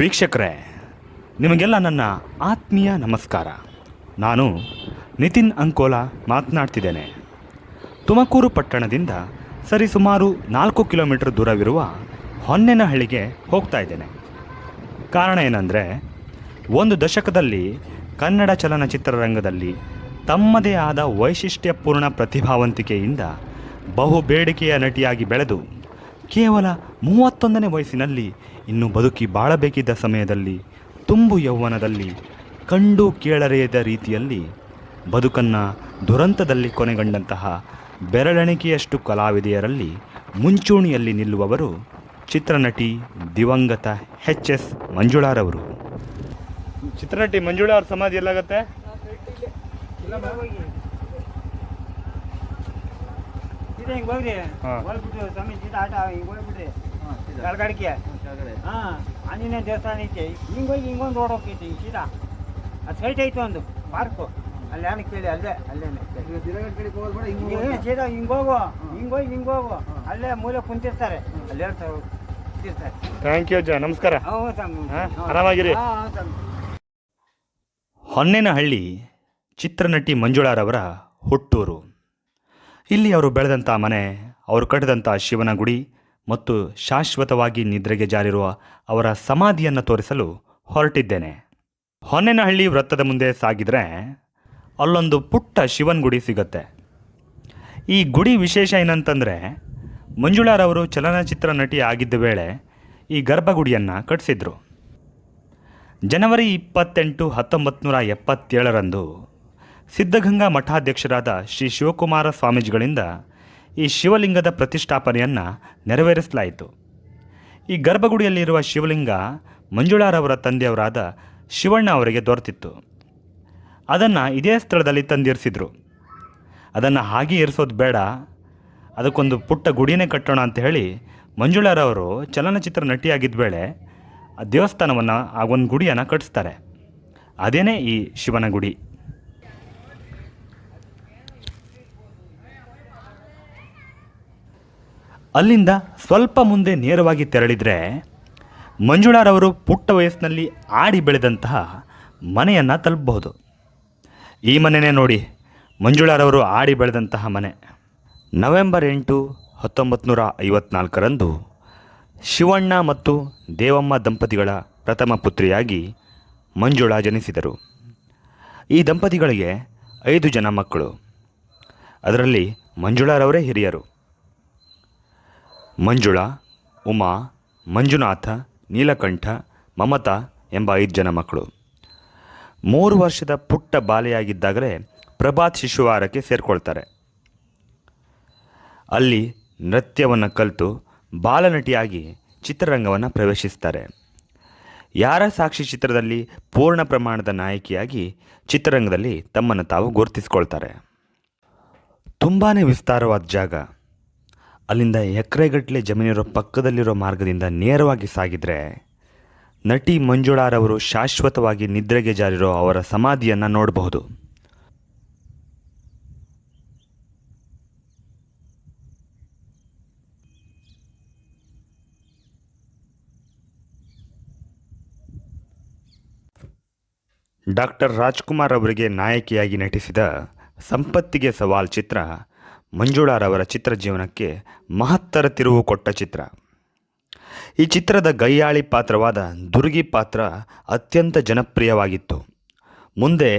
ವೀಕ್ಷಕರೇ, ನಿಮಗೆಲ್ಲ ನನ್ನ ಆತ್ಮೀಯ ನಮಸ್ಕಾರ. ನಾನು ನಿತಿನ್ ಅಂಕೋಲಾ ಮಾತನಾಡ್ತಿದ್ದೇನೆ. ತುಮಕೂರು ಪಟ್ಟಣದಿಂದ ಸರಿಸುಮಾರು ನಾಲ್ಕು ಕಿಲೋಮೀಟರ್ ದೂರವಿರುವ ಹೊನ್ನೆನಹಳ್ಳಿಗೆ ಹೋಗ್ತಾ ಇದ್ದೇನೆ. ಕಾರಣ ಏನಂದರೆ, ಒಂದು ದಶಕದಲ್ಲಿ ಕನ್ನಡ ಚಲನಚಿತ್ರರಂಗದಲ್ಲಿ ತಮ್ಮದೇ ಆದ ವೈಶಿಷ್ಟ್ಯಪೂರ್ಣ ಪ್ರತಿಭಾವಂತಿಕೆಯಿಂದ ಬಹು ಬೇಡಿಕೆಯ ನಟಿಯಾಗಿ ಬೆಳೆದು ಕೇವಲ ಮೂವತ್ತೊಂದನೇ ವಯಸ್ಸಿನಲ್ಲಿ ಇನ್ನು ಬದುಕಿ ಬಾಳಬೇಕಿದ್ದ ಸಮಯದಲ್ಲಿ ತುಂಬು ಯೌವನದಲ್ಲಿ ಕಂಡು ಕೇಳರೆಯದ ರೀತಿಯಲ್ಲಿ ಬದುಕನ್ನು ದುರಂತದಲ್ಲಿ ಕೊನೆಗೊಂಡಂತಹ ಬೆರಳೆಣಿಕೆಯಷ್ಟು ಕಲಾವಿದೆಯರಲ್ಲಿ ಮುಂಚೂಣಿಯಲ್ಲಿ ನಿಲ್ಲುವವರು ಚಿತ್ರನಟಿ ದಿವಂಗತ ಎಚ್ ಎಸ್ ಮಂಜುಳಾರವರು. ಚಿತ್ರನಟಿ ಮಂಜುಳಾ ಅವ್ರ ಸಮಾಧಿ ಎಲ್ಲಾಗತ್ತೆ? ಸೀದಾ ಹಿಂಗ್ ಹೋಗ್ರಿ. ಹಾ. ಹೋಗ್ಬಿಟ್ಟು ಸ್ವಾಮಿ ಸೀದಾ ಆಟ ಹಿಂಗ್ ಹೋಗ್ಬಿಡ್ರಿ ಕೆಳಗಡಿಕೆ. ಹಾ ಆಂಜನೇಯ ದೇವಸ್ಥಾನ ಐತೆ. ಹಿಂಗ್ ಹೋಗಿ ಹಿಂಗೊಂದು ರೋಡ್ ಹೋಗ್ತೈತಿ ಸೀದಾ. ಅದು ಸೈಟ್ ಐತೆ ಒಂದು ಪಾರ್ಕು ಅಲ್ಲಿ ಯಾರು ಕೇಳಿ ಅಲ್ಲೇ ಅಲ್ಲೇನೆ ನೀವು ಸೀದಾ ಹಿಂಗ್ ಹೋಗು. ಹಿಂಗ್ ಹೋಗಿ ಹಿಂಗ್ ಹೋಗು. ಅಲ್ಲೇ ಮೂಲೆ ಕುಂತಿರ್ತಾರೆ. ಅಲ್ಲೇ ಹೇಳ್ತಾರೆ ಕುಂತಿರ್ತಾರೆ. ಥ್ಯಾಂಕ್ ಯು ಅಜ್ಜ. ನಮಸ್ಕಾರ. ಹ್ಞೂ ಸ್ವಾಮಿ. ಹಾ, ಆರಾಮಾಗಿರಿ? ಹಾ, ಹಾ, ಸ್ವಾಮಿ. ಹೊನ್ನೇನಹಳ್ಳಿ ಚಿತ್ರನಟಿ ಮಂಜುಳಾರವರ ಹುಟ್ಟೂರು. ಇಲ್ಲಿ ಅವರು ಬೆಳೆದಂಥ ಮನೆ, ಅವರು ಕಟ್ಟಿದಂಥ ಶಿವನ ಗುಡಿ ಮತ್ತು ಶಾಶ್ವತವಾಗಿ ನಿದ್ರೆಗೆ ಜಾರಿರುವ ಅವರ ಸಮಾಧಿಯನ್ನು ತೋರಿಸಲು ಹೊರಟಿದ್ದೇನೆ. ಹೊನ್ನೇನಹಳ್ಳಿ ವೃತ್ತದ ಮುಂದೆ ಸಾಗಿದರೆ ಅಲ್ಲೊಂದು ಪುಟ್ಟ ಶಿವನ ಗುಡಿ ಸಿಗುತ್ತೆ. ಈ ಗುಡಿ ವಿಶೇಷ ಏನಂತಂದರೆ ಮಂಜುಳಾರವರು ಚಲನಚಿತ್ರ ನಟಿ ಆಗಿದ್ದ ವೇಳೆ ಈ ಗರ್ಭಗುಡಿಯನ್ನು ಕಟ್ಟಿಸಿದ್ರು ಜನವರಿ ಇಪ್ಪತ್ತೆಂಟು ಹತ್ತೊಂಬತ್ತು ನೂರ ಎಪ್ಪತ್ತೇಳರಂದು ಸಿದ್ಧಗಂಗಾ ಮಠಾಧ್ಯಕ್ಷರಾದ ಶ್ರೀ ಶಿವಕುಮಾರ ಸ್ವಾಮೀಜಿಗಳಿಂದ ಈ ಶಿವಲಿಂಗದ ಪ್ರತಿಷ್ಠಾಪನೆಯನ್ನು ನೆರವೇರಿಸಲಾಯಿತು. ಈ ಗರ್ಭಗುಡಿಯಲ್ಲಿರುವ ಶಿವಲಿಂಗ ಮಂಜುಳಾರವರ ತಂದೆಯವರಾದ ಶಿವಣ್ಣ ಅವರಿಗೆ ದೊರೆತಿತ್ತು. ಅದನ್ನು ಇದೇ ಸ್ಥಳದಲ್ಲಿ ತಂದಿರಿಸಿದರು. ಅದನ್ನು ಹಾಗೆ ಇರಿಸೋದು ಬೇಡ. ಅದಕ್ಕೊಂದು ಪುಟ್ಟ ಗುಡಿನೇ ಕಟ್ಟೋಣ ಅಂತ ಹೇಳಿ ಮಂಜುಳಾರವರು ಚಲನಚಿತ್ರ ನಟಿಯಾಗಿದ್ದ ವೇಳೆ ದೇವಸ್ಥಾನವನ್ನು ಆ ಒಂದು ಗುಡಿಯನ್ನು ಕಟ್ಟಿಸ್ತಾರೆ. ಅದೇನೇ ಈ ಶಿವನ ಗುಡಿ. ಅಲ್ಲಿಂದ ಸ್ವಲ್ಪ ಮುಂದೆ ನೇರವಾಗಿ ತೆರಳಿದರೆ ಮಂಜುಳಾರವರು ಪುಟ್ಟ ವಯಸ್ಸಿನಲ್ಲಿ ಆಡಿ ಬೆಳೆದಂತಹ ಮನೆಯನ್ನು ತಲುಪಬಹುದು. ಈ ಮನೆಯೇ ನೋಡಿ ಮಂಜುಳಾರವರು ಆಡಿ ಬೆಳೆದಂತಹ ಮನೆ. ನವೆಂಬರ್ ಎಂಟು ಹತ್ತೊಂಬತ್ತು ನೂರ ಐವತ್ನಾಲ್ಕರಂದು ಶಿವಣ್ಣ ಮತ್ತು ದೇವಮ್ಮ ದಂಪತಿಗಳ ಪ್ರಥಮ ಪುತ್ರಿಯಾಗಿ ಮಂಜುಳಾ ಜನಿಸಿದರು. ಈ ದಂಪತಿಗಳಿಗೆ ಐದು ಜನ ಮಕ್ಕಳು. ಅದರಲ್ಲಿ ಮಂಜುಳಾರವರೇ ಹಿರಿಯರು. ಮಂಜುಳಾ, ಉಮಾ, ಮಂಜುನಾಥ, ನೀಲಕಂಠ, ಮಮತಾ ಎಂಬ ಐದು ಜನ ಮಕ್ಕಳು. ಮೂರು ವರ್ಷದ ಪುಟ್ಟ ಬಾಲೆಯಾಗಿದ್ದಾಗಲೇ ಪ್ರಭಾತ್ ಶಿಶುವಾರಕ್ಕೆ ಸೇರಿಕೊಳ್ತಾರೆ. ಅಲ್ಲಿ ನೃತ್ಯವನ್ನು ಕಲಿತು ಬಾಲನಟಿಯಾಗಿ ಚಿತ್ರರಂಗವನ್ನು ಪ್ರವೇಶಿಸ್ತಾರೆ. ಯಾರ ಸಾಕ್ಷಿ ಚಿತ್ರದಲ್ಲಿ ಪೂರ್ಣ ಪ್ರಮಾಣದ ನಾಯಕಿಯಾಗಿ ಚಿತ್ರರಂಗದಲ್ಲಿ ತಮ್ಮನ್ನು ತಾವು ಗುರುತಿಸ್ಕೊಳ್ತಾರೆ. ತುಂಬಾ ವಿಸ್ತಾರವಾದ ಜಾಗ. ಅಲ್ಲಿಂದ ಎಕರೆಗಟ್ಟಲೆ ಜಮೀನಿರೋ ಪಕ್ಕದಲ್ಲಿರೋ ಮಾರ್ಗದಿಂದ ನೇರವಾಗಿ ಸಾಗಿದರೆ, ನಟಿ ಮಂಜುಳಾರವರು ಶಾಶ್ವತವಾಗಿ ನಿದ್ರೆಗೆ ಜಾರಿರೋ ಅವರ ಸಮಾಧಿಯನ್ನು ನೋಡಬಹುದು. ಡಾಕ್ಟರ್ ರಾಜ್ಕುಮಾರ್ ಅವರಿಗೆ ನಾಯಕಿಯಾಗಿ ನಟಿಸಿದ ಸಂಪತ್ತಿಗೆ ಸವಾಲ್ ಚಿತ್ರ ಮಂಜುಳಾರವರ ಚಿತ್ರ ಜೀವನಕ್ಕೆ ಮಹತ್ತರ ತಿರುವು ಕೊಟ್ಟ ಚಿತ್ರ. ಈ ಚಿತ್ರದ ಗೈಯಾಳಿ ಪಾತ್ರವಾದ ದುರ್ಗಿ ಪಾತ್ರ ಅತ್ಯಂತ ಜನಪ್ರಿಯವಾಗಿತ್ತು. ಮುಂದೆ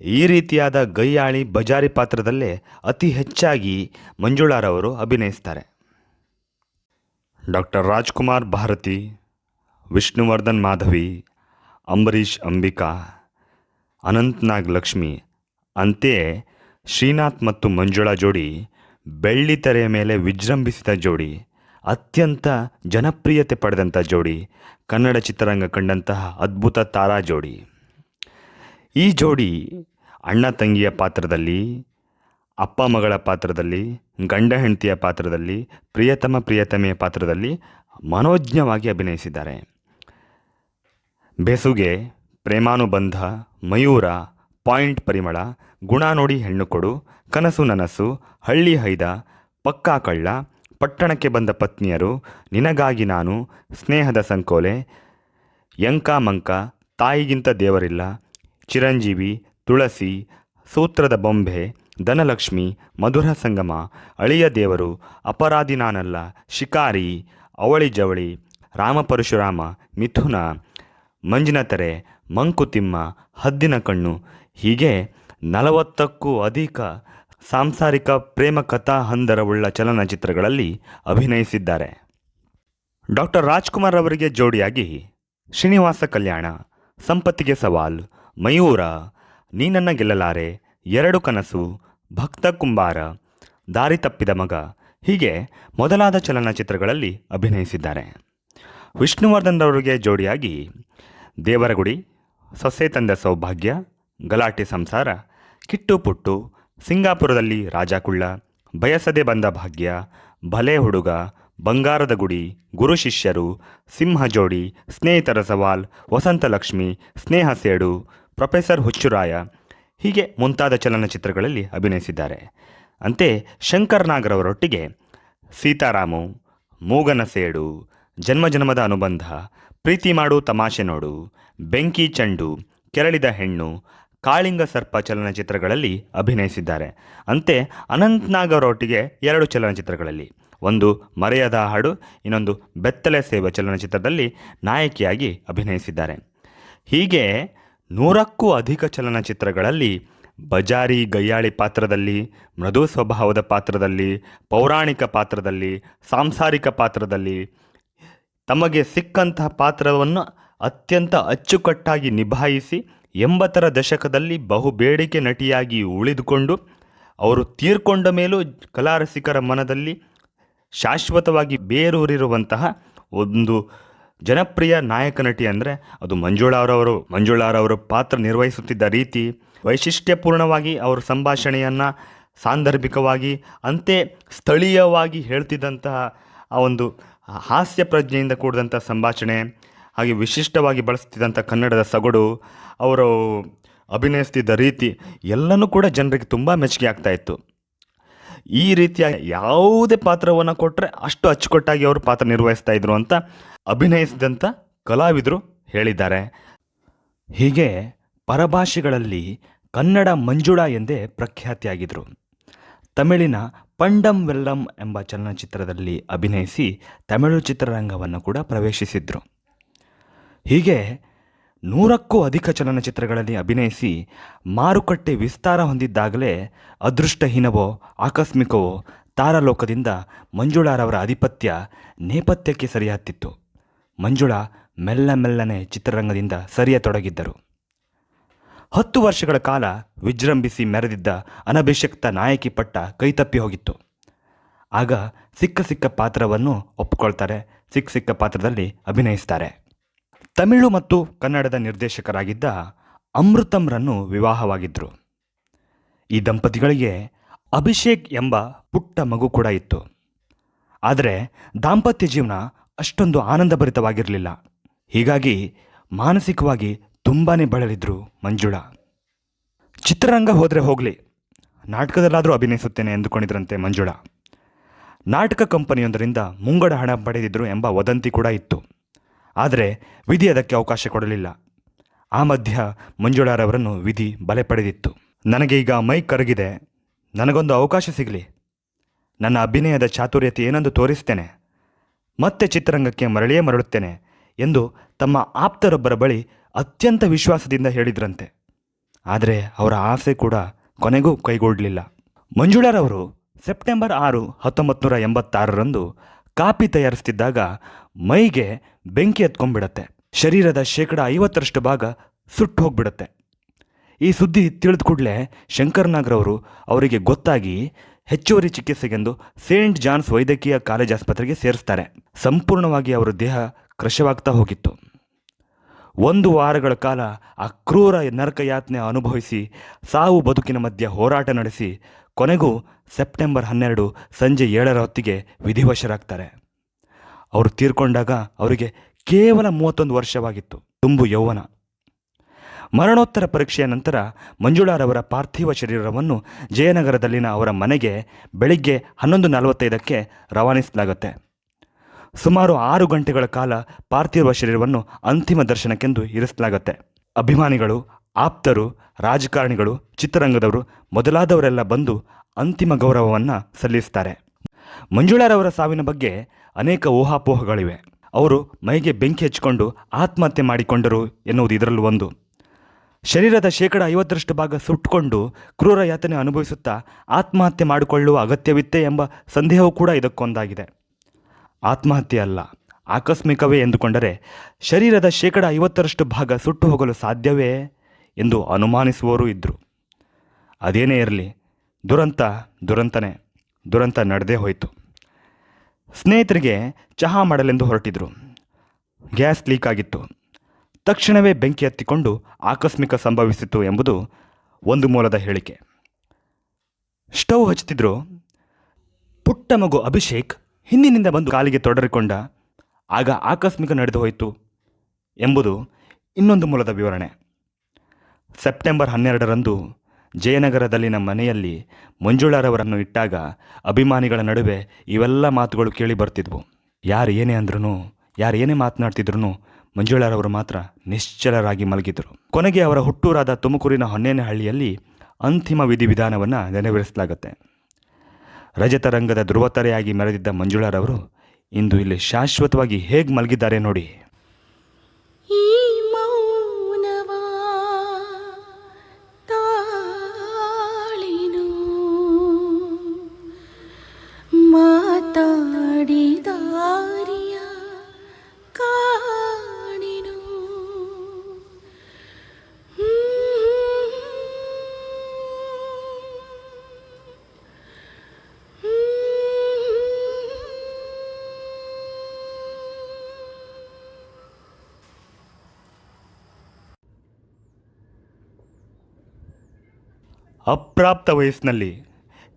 ಈ ರೀತಿಯಾದ ಗೈಯಾಳಿ ಬಜಾರಿ ಪಾತ್ರದಲ್ಲೇ ಅತಿ ಹೆಚ್ಚಾಗಿ ಮಂಜುಳಾರವರು ಅಭಿನಯಿಸ್ತಾರೆ. ಡಾಕ್ಟರ್ ರಾಜ್ಕುಮಾರ್ ಭಾರತಿ, ವಿಷ್ಣುವರ್ಧನ್ ಮಾಧವಿ, ಅಂಬರೀಷ್ ಅಂಬಿಕಾ, ಅನಂತ್ನಾಗ್ ಲಕ್ಷ್ಮಿ, ಅಂತೆಯೇ ಶ್ರೀನಾಥ್ ಮತ್ತು ಮಂಜುಳಾ ಜೋಡಿ ಬೆಳ್ಳಿ ತೆರೆಯ ಮೇಲೆ ವಿಜೃಂಭಿಸಿದ ಜೋಡಿ, ಅತ್ಯಂತ ಜನಪ್ರಿಯತೆ ಪಡೆದಂಥ ಜೋಡಿ, ಕನ್ನಡ ಚಿತ್ರರಂಗ ಕಂಡಂತಹ ಅದ್ಭುತ ತಾರಾ ಜೋಡಿ. ಈ ಜೋಡಿ ಅಣ್ಣ ತಂಗಿಯ ಪಾತ್ರದಲ್ಲಿ, ಅಪ್ಪ ಮಗಳ ಪಾತ್ರದಲ್ಲಿ, ಗಂಡ ಹೆಂಡತಿಯ ಪಾತ್ರದಲ್ಲಿ, ಪ್ರಿಯತಮ ಪ್ರಿಯತಮೆಯ ಪಾತ್ರದಲ್ಲಿ ಮನೋಜ್ಞವಾಗಿ ಅಭಿನಯಿಸಿದ್ದಾರೆ. ಬೆಸುಗೆ, ಪ್ರೇಮಾನುಬಂಧ, ಮಯೂರ ಪಾಯಿಂಟ್ ಪರಿಮಳ, ಗುಣ ನೋಡಿ ಹೆಣ್ಣು ಕೊಡು, ಕನಸು ನನಸು, ಹಳ್ಳಿ ಹೈದ, ಪಕ್ಕಾ ಕಳ್ಳ, ಪಟ್ಟಣಕ್ಕೆ ಬಂದ ಪತ್ನಿಯರು, ನಿನಗಾಗಿ ನಾನು ಸ್ನೇಹದ ಸಂಕೋಲೆ, ಯಂಕ ಮಂಕ, ತಾಯಿಗಿಂತ ದೇವರಿಲ್ಲ, ಚಿರಂಜೀವಿ, ತುಳಸಿ, ಸೂತ್ರದ ಬೊಂಬೆ, ಧನಲಕ್ಷ್ಮಿ, ಮಧುರ ಸಂಗಮ, ಅಳಿಯ ದೇವರು, ಅಪರಾಧಿ ನಾನಲ್ಲ, ಶಿಕಾರಿ, ಅವಳಿ ಜವಳಿ, ರಾಮ ಪರಶುರಾಮ, ಮಿಥುನ ಮಂಜಿನತರೆ ಮಂಕುತಿಮ್ಮ, ಹದ್ದಿನ ಕಣ್ಣು ಹೀಗೆ ನಲವತ್ತಕ್ಕೂ ಅಧಿಕ ಸಾಂಸಾರಿಕ ಪ್ರೇಮ ಕಥಾ ಹಂದರವುಳ್ಳ ಚಲನಚಿತ್ರಗಳಲ್ಲಿ ಅಭಿನಯಿಸಿದ್ದಾರೆ. ಡಾಕ್ಟರ್ ರಾಜ್ಕುಮಾರ್ ಅವರಿಗೆ ಜೋಡಿಯಾಗಿ ಶ್ರೀನಿವಾಸ ಕಲ್ಯಾಣ, ಸಂಪತ್ತಿಗೆ ಸವಾಲ್, ಮಯೂರ ನೀನನ್ನ ಗೆಲ್ಲಲಾರೆ, ಎರಡು ಕನಸು, ಭಕ್ತ ಕುಂಬಾರ, ದಾರಿ ತಪ್ಪಿದ ಮಗ, ಹೀಗೆ ಮೊದಲಾದ ಚಲನಚಿತ್ರಗಳಲ್ಲಿ ಅಭಿನಯಿಸಿದ್ದಾರೆ. ವಿಷ್ಣುವರ್ಧನ್ ಅವರಿಗೆ ಜೋಡಿಯಾಗಿ ದೇವರಗುಡಿ, ಸೊಸೆ ತಂದ ಸೌಭಾಗ್ಯ ಗಲಾಟೆ ಸಂಸಾರ ಕಿಟ್ಟು ಪುಟ್ಟು ಸಿಂಗಾಪುರದಲ್ಲಿ ರಾಜಕುಳ್ಳ, ಬಯಸದೆ ಬಂದ ಭಾಗ್ಯ ಭಲೆ ಹುಡುಗ, ಬಂಗಾರದ ಗುಡಿ, ಗುರು ಶಿಷ್ಯರು, ಸಿಂಹ ಜೋಡಿ, ಸ್ನೇಹಿತರ ಸವಾಲ್ ವಸಂತಲಕ್ಷ್ಮಿ ಸ್ನೇಹ ಸೇಡು, ಪ್ರೊಫೆಸರ್ ಹುಚ್ಚುರಾಯ ಹೀಗೆ ಮುಂತಾದ ಚಲನಚಿತ್ರಗಳಲ್ಲಿ ಅಭಿನಯಿಸಿದ್ದಾರೆ. ಅಂತೆ ಶಂಕರ್ ನಾಗರವರೊಟ್ಟಿಗೆ ಸೀತಾರಾಮು, ಮೂಗನ ಸೇಡು ಜನ್ಮಜನ್ಮದ ಅನುಬಂಧ, ಪ್ರೀತಿ ಮಾಡು ತಮಾಷೆ ನೋಡು, ಬೆಂಕಿ ಚೆಂಡು, ಕೆರಳಿದ ಹೆಣ್ಣು ಕಾಳಿಂಗ ಸರ್ಪ ಚಲನಚಿತ್ರಗಳಲ್ಲಿ ಅಭಿನಯಿಸಿದ್ದಾರೆ. ಅಂತೆ ಅನಂತ್ ಅವರೊಟ್ಟಿಗೆ ಎರಡು ಚಲನಚಿತ್ರಗಳಲ್ಲಿ, ಒಂದು ಮರೆಯದ ಹಾಡು, ಇನ್ನೊಂದು ಬೆತ್ತಲೆ ಸೇವೆ ಚಲನಚಿತ್ರದಲ್ಲಿ ನಾಯಕಿಯಾಗಿ ಅಭಿನಯಿಸಿದ್ದಾರೆ. ಹೀಗೆ ನೂರಕ್ಕೂ ಅಧಿಕ ಚಲನಚಿತ್ರಗಳಲ್ಲಿ ಬಜಾರಿ ಗಯ್ಯಾಳಿ ಪಾತ್ರದಲ್ಲಿ, ಮೃದು ಸ್ವಭಾವದ ಪಾತ್ರದಲ್ಲಿ, ಪೌರಾಣಿಕ ಪಾತ್ರದಲ್ಲಿ, ಸಾಂಸಾರಿಕ ಪಾತ್ರದಲ್ಲಿ ತಮಗೆ ಸಿಕ್ಕಂತಹ ಪಾತ್ರವನ್ನು ಅತ್ಯಂತ ಅಚ್ಚುಕಟ್ಟಾಗಿ ನಿಭಾಯಿಸಿ ಎಂಬತ್ತರ ದಶಕದಲ್ಲಿ ಬಹು ಬೇಡಿಕೆ ನಟಿಯಾಗಿ ಉಳಿದುಕೊಂಡು ಅವರು ತೀರ್ಕೊಂಡ ಮೇಲೂ ಕಲಾರಸಿಕರ ಮನದಲ್ಲಿ ಶಾಶ್ವತವಾಗಿ ಬೇರೂರಿರುವಂತಹ ಒಂದು ಜನಪ್ರಿಯ ನಾಯಕ ನಟಿ ಅಂದರೆ ಅದು ಮಂಜುಳಾರವರು ಮಂಜುಳಾರವರು ಪಾತ್ರ ನಿರ್ವಹಿಸುತ್ತಿದ್ದ ರೀತಿ ವೈಶಿಷ್ಟ್ಯಪೂರ್ಣವಾಗಿ ಅವರ ಸಂಭಾಷಣೆಯನ್ನು ಸಾಂದರ್ಭಿಕವಾಗಿ, ಅಂತೆ ಸ್ಥಳೀಯವಾಗಿ ಹೇಳ್ತಿದ್ದಂತಹ ಆ ಒಂದು ಹಾಸ್ಯ ಪ್ರಜ್ಞೆಯಿಂದ ಕೂಡಿದಂಥ ಸಂಭಾಷಣೆ. ಹಾಗೆ ವಿಶಿಷ್ಟವಾಗಿ ಬಳಸ್ತಿದ್ದಂಥ ಕನ್ನಡದ ಸೊಗಡು, ಅವರು ಅಭಿನಯಿಸ್ತಿದ್ದ ರೀತಿ ಎಲ್ಲನೂ ಕೂಡ ಜನರಿಗೆ ತುಂಬ ಮೆಚ್ಚುಗೆ ಆಗ್ತಾ ಇತ್ತು. ಈ ರೀತಿಯ ಯಾವುದೇ ಪಾತ್ರವನ್ನು ಕೊಟ್ಟರೆ ಅಷ್ಟು ಅಚ್ಚುಕಟ್ಟಾಗಿ ಅವರು ಪಾತ್ರ ನಿರ್ವಹಿಸ್ತಾ ಇದ್ರು ಅಂತ ಅಭಿನಯಿಸಿದಂಥ ಕಲಾವಿದರು ಹೇಳಿದ್ದಾರೆ. ಹೀಗೆ ಪರಭಾಷೆಗಳಲ್ಲಿ ಕನ್ನಡ ಮಂಜುಳ ಎಂದೇ ಪ್ರಖ್ಯಾತಿಯಾಗಿದ್ದರು ತಮಿಳಿನ ಪಂಡಂ ವೆಲ್ಲಂ ಎಂಬ ಚಲನಚಿತ್ರದಲ್ಲಿ ಅಭಿನಯಿಸಿ ತಮಿಳು ಚಿತ್ರರಂಗವನ್ನು ಕೂಡ ಪ್ರವೇಶಿಸಿದ್ರು. ಹೀಗೆ ನೂರಕ್ಕೂ ಅಧಿಕ ಚಲನಚಿತ್ರಗಳಲ್ಲಿ ಅಭಿನಯಿಸಿ ಮಾರುಕಟ್ಟೆ ವಿಸ್ತಾರ ಹೊಂದಿದ್ದಾಗಲೇ ಅದೃಷ್ಟಹೀನವೋ ಆಕಸ್ಮಿಕವೋ ತಾರಲೋಕದಿಂದ ಮಂಜುಳಾರವರ ಆಧಿಪತ್ಯ ನೇಪಥ್ಯಕ್ಕೆ ಸರಿಯಾತ್ತಿತ್ತು ಮಂಜುಳಾ ಮೆಲ್ಲ ಮೆಲ್ಲನೆ ಚಿತ್ರರಂಗದಿಂದ ಸರಿಯ ತೊಡಗಿದ್ದರು ಹತ್ತು ವರ್ಷಗಳ ಕಾಲ ವಿಜೃಂಭಿಸಿ ಮೆರೆದಿದ್ದ ಅನಭಿಷಕ್ತ ನಾಯಕಿ ಪಟ್ಟ ಕೈತಪ್ಪಿ ಹೋಗಿತ್ತು. ಆಗ ಸಿಕ್ಕ ಸಿಕ್ಕ ಪಾತ್ರವನ್ನು ಒಪ್ಪಿಕೊಳ್ತಾರೆ ಸಿಕ್ಕ ಸಿಕ್ಕ ಪಾತ್ರದಲ್ಲಿ ಅಭಿನಯಿಸ್ತಾರೆ. ತಮಿಳು ಮತ್ತು ಕನ್ನಡದ ನಿರ್ದೇಶಕರಾಗಿದ್ದ ಅಮೃತಂರನ್ನು ವಿವಾಹವಾಗಿದ್ದರು ಈ ದಂಪತಿಗಳಿಗೆ ಅಭಿಷೇಕ್ ಎಂಬ ಪುಟ್ಟ ಮಗು ಕೂಡ ಇತ್ತು. ಆದರೆ ದಾಂಪತ್ಯ ಜೀವನ ಅಷ್ಟೊಂದು ಆನಂದಭರಿತವಾಗಿರಲಿಲ್ಲ. ಹೀಗಾಗಿ ಮಾನಸಿಕವಾಗಿ ತುಂಬಾ ಬಳಲಿದ್ರು ಮಂಜುಳ. ಚಿತ್ರರಂಗ ಹೋದರೆ ಹೋಗಲಿ, ನಾಟಕದಲ್ಲಾದರೂ ಅಭಿನಯಿಸುತ್ತೇನೆ ಎಂದುಕೊಂಡಿದ್ರಂತೆ ಮಂಜುಳ. ನಾಟಕ ಕಂಪನಿಯೊಂದರಿಂದ ಮುಂಗಡ ಹಣ ಪಡೆದಿದ್ರು ಎಂಬ ವದಂತಿ ಕೂಡ ಇತ್ತು. ಆದರೆ ವಿಧಿ ಅದಕ್ಕೆ ಅವಕಾಶ ಕೊಡಲಿಲ್ಲ. ಆ ಮಧ್ಯ ಮಂಜುಳಾರವರನ್ನು ವಿಧಿ ಬಲೆ ಪಡೆದಿತ್ತು. ನನಗೆ ಈಗ ಮೈ ಕರಗಿದೆ. ನನಗೊಂದು ಅವಕಾಶ ಸಿಗಲಿ. ನನ್ನ ಅಭಿನಯದ ಚಾತುರ್ಯತೆ ಏನೆಂದು ತೋರಿಸ್ತೇನೆ. ಮತ್ತೆ ಚಿತ್ರರಂಗಕ್ಕೆ ಮರಳಿಯೇ ಮರಳುತ್ತೇನೆ ಎಂದು ತಮ್ಮ ಆಪ್ತರೊಬ್ಬರ ಬಳಿ ಅತ್ಯಂತ ವಿಶ್ವಾಸದಿಂದ ಹೇಳಿದ್ರಂತೆ. ಆದರೆ ಅವರ ಆಸೆ ಕೂಡ ಕೊನೆಗೂ ಕೈಗೊಳ್ಳಲಿಲ್ಲ. ಮಂಜುಳಾರವರು ಸೆಪ್ಟೆಂಬರ್ ಆರು ಹತ್ತೊಂಬತ್ತು ನೂರ ಎಂಬತ್ತಾರರಂದು ಕಾಪಿ ತಯಾರಿಸ್ತಿದ್ದಾಗ ಮೈಗೆ ಬೆಂಕಿ ಎತ್ಕೊಂಡ್ಬಿಡತ್ತೆ. ಶರೀರದ ಶೇಕಡ ಐವತ್ತರಷ್ಟು ಭಾಗ ಸುಟ್ಟು ಹೋಗ್ಬಿಡತ್ತೆ. ಈ ಸುದ್ದಿ ತಿಳಿದ ಕೂಡಲೇ ಶಂಕರ್ನಾಗ್ರವರು ಅವರಿಗೆ ಗೊತ್ತಾಗಿ ಹೆಚ್ಚುವರಿ ಚಿಕಿತ್ಸೆಗೆಂದು ಸೇಂಟ್ ಜಾನ್ಸ್ ವೈದ್ಯಕೀಯ ಕಾಲೇಜ್ ಆಸ್ಪತ್ರೆಗೆ ಸೇರಿಸ್ತಾರೆ. ಸಂಪೂರ್ಣವಾಗಿ ಅವರ ದೇಹ ಕೃಶವಾಗ್ತಾ ಹೋಗಿತ್ತು. ಒಂದು ವಾರಗಳ ಕಾಲ ಅಕ್ರೂರ ಕ್ರೂರ ನರಕಯಾತನೆ ಅನುಭವಿಸಿ ಸಾವು ಬದುಕಿನ ಮಧ್ಯೆ ಹೋರಾಟ ನಡೆಸಿ ಕೊನೆಗೂ ಸೆಪ್ಟೆಂಬರ್ ಹನ್ನೆರಡು ಸಂಜೆ ಏಳರ ಹೊತ್ತಿಗೆ ವಿಧಿವಶರಾಗ್ತಾರೆ. ಅವರು ತೀರ್ಕೊಂಡಾಗ ಅವರಿಗೆ ಕೇವಲ ಮೂವತ್ತೊಂದು ವರ್ಷವಾಗಿತ್ತು. ತುಂಬು ಯೌವನ. ಮರಣೋತ್ತರ ಪರೀಕ್ಷೆಯ ನಂತರ ಮಂಜುಳಾರವರ ಪಾರ್ಥಿವ ಶರೀರವನ್ನು ಜಯನಗರದಲ್ಲಿನ ಅವರ ಮನೆಗೆ ಬೆಳಿಗ್ಗೆ ಹನ್ನೊಂದು ನಲವತ್ತೈದಕ್ಕೆ ರವಾನಿಸಲಾಗುತ್ತೆ. ಸುಮಾರು ಆರು ಗಂಟೆಗಳ ಕಾಲ ಪಾರ್ಥಿವ ಶರೀರವನ್ನು ಅಂತಿಮ ದರ್ಶನಕ್ಕೆಂದು ಇರಿಸಲಾಗುತ್ತೆ. ಅಭಿಮಾನಿಗಳು ಆಪ್ತರು, ರಾಜಕಾರಣಿಗಳು, ಚಿತ್ರರಂಗದವರು ಮೊದಲಾದವರೆಲ್ಲ ಬಂದು ಅಂತಿಮ ಗೌರವವನ್ನು ಸಲ್ಲಿಸ್ತಾರೆ. ಮಂಜುಳಾರವರ ಸಾವಿನ ಬಗ್ಗೆ ಅನೇಕ ಊಹಾಪೋಹಗಳಿವೆ. ಅವರು ಮೈಗೆ ಬೆಂಕಿ ಹಚ್ಚಿಕೊಂಡು ಆತ್ಮಹತ್ಯೆ ಮಾಡಿಕೊಂಡರು ಎನ್ನುವುದು ಇದರಲ್ಲೂ ಒಂದು. ಶರೀರದ ಶೇಕಡ ಐವತ್ತರಷ್ಟು ಭಾಗ ಸುಟ್ಟುಕೊಂಡು ಕ್ರೂರ ಯಾತನೆ ಅನುಭವಿಸುತ್ತಾ ಆತ್ಮಹತ್ಯೆ ಮಾಡಿಕೊಳ್ಳುವ ಅಗತ್ಯವಿತ್ತೇ ಎಂಬ ಸಂದೇಹವೂ ಕೂಡ ಇದಕ್ಕೊಂದಾಗಿದೆ. ಆತ್ಮಹತ್ಯೆ ಅಲ್ಲ, ಆಕಸ್ಮಿಕವೇ ಎಂದುಕೊಂಡರೆ ಶರೀರದ ಶೇಕಡ ಐವತ್ತರಷ್ಟು ಭಾಗ ಸುಟ್ಟು ಹೋಗಲು ಸಾಧ್ಯವೇ? ಎಂದು ಅನುಮಾನಿಸುವವರೂ ಇದ್ದರು ಅದೇನೇ ಇರಲಿ, ದುರಂತ ದುರಂತನೇ, ದುರಂತ ನಡೆದೇ ಹೋಯಿತು. ಸ್ನೇಹಿತರಿಗೆ ಚಹಾ ಮಾಡಲೆಂದು ಹೊರಟಿದ್ರು. ಗ್ಯಾಸ್ ಲೀಕ್ ಆಗಿತ್ತು. ತಕ್ಷಣವೇ ಬೆಂಕಿ ಹತ್ತಿಕೊಂಡು ಆಕಸ್ಮಿಕ ಸಂಭವಿಸಿತು ಎಂಬುದು ಒಂದು ಮೂಲದ ಹೇಳಿಕೆ. ಸ್ಟವ್ ಹಚ್ಚುತ್ತಿದ್ರು. ಪುಟ್ಟ ಮಗು ಅಭಿಷೇಕ್ ಹಿಂದಿನಿಂದ ಬಂದು ಕಾಲಿಗೆ ತೊಡರಿಕೊಂಡ, ಆಗ ಆಕಸ್ಮಿಕ ನಡೆದು ಹೋಯಿತು ಎಂಬುದು ಇನ್ನೊಂದು ಮೂಲದ ವಿವರಣೆ. ಸೆಪ್ಟೆಂಬರ್ ಹನ್ನೆರಡರಂದು ಜಯನಗರದಲ್ಲಿನ ಮನೆಯಲ್ಲಿ ಮಂಜುಳಾರವರನ್ನು ಇಟ್ಟಾಗ ಅಭಿಮಾನಿಗಳ ನಡುವೆ ಇವೆಲ್ಲ ಮಾತುಗಳು ಕೇಳಿ ಬರ್ತಿದ್ವು. ಯಾರು ಏನೇ ಅಂದ್ರೂ ಯಾರು ಏನೇ ಮಾತನಾಡ್ತಿದ್ರು ಮಂಜುಳಾರವರು ಮಾತ್ರ ನಿಶ್ಚಲರಾಗಿ ಮಲಗಿದರು ಕೊನೆಗೆ ಅವರ ಹುಟ್ಟೂರಾದ ತುಮಕೂರಿನ ಹೊನ್ನೇನಹಳ್ಳಿಯಲ್ಲಿ ಅಂತಿಮ ವಿಧಿವಿಧಾನವನ್ನು ನೆರವೇರಿಸಲಾಗುತ್ತೆ. ರಜತ ರಂಗದ ಧ್ರುವತರೆಯಾಗಿ ಮೆರೆದಿದ್ದ ಮಂಜುಳಾರವರು ಇಂದು ಇಲ್ಲಿ ಶಾಶ್ವತವಾಗಿ ಹೇಗೆ ಮಲಗಿದ್ದಾರೆ ನೋಡಿ. ಅಪ್ರಾಪ್ತ ವಯಸ್ಸಿನಲ್ಲಿ,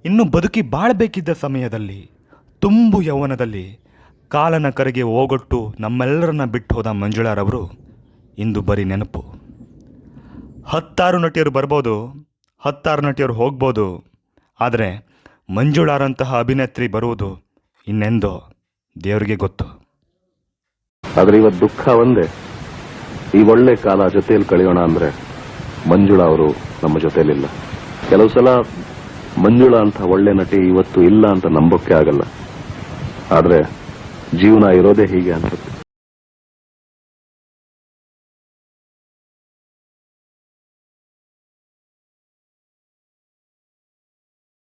ಇನ್ನು ಬದುಕಿ ಬಾಳಬೇಕಿದ್ದ ಸಮಯದಲ್ಲಿ, ತುಂಬು ಯೌವನದಲ್ಲಿ, ಕಾಲನ ಕರೆಗೆ ಓಗೊಟ್ಟು ನಮ್ಮೆಲ್ಲರನ್ನ ಬಿಟ್ಟು ಹೋದ ಮಂಜುಳಾರವರು ಇಂದು ಬರೀ ನೆನಪು. ಹತ್ತಾರು ನಟಿಯರು ಬರ್ಬೋದು, ಹತ್ತಾರು ನಟಿಯರು ಹೋಗ್ಬೋದು, ಆದರೆ ಮಂಜುಳಾರಂತಹ ಅಭಿನೇತ್ರಿ ಬರುವುದು ಇನ್ನೆಂದೋ ದೇವರಿಗೆ ಗೊತ್ತು. ಆದರೆ ಇವತ್ತು ದುಃಖ ಒಂದೇ, ಈ ಒಳ್ಳೆ ಕಾಲ ಜೊತೆಯಲ್ಲಿ ಕಳೆಯೋಣ ಅಂದರೆ ಮಂಜುಳಾ ಅವರು ನಮ್ಮ ಜೊತೆಲಿಲ್ಲ. ಕೆಲವು ಸಲ ಮಂಜುಳ ಅಂತ ಒಳ್ಳೆ ನಟಿ ಇವತ್ತು ಇಲ್ಲ ಅಂತ ನಂಬೋಕೆ ಆಗಲ್ಲ. ಆದ್ರೆ ಜೀವನ ಇರೋದೇ ಹೀಗೆ ಅನ್ಸುತ್ತೆ.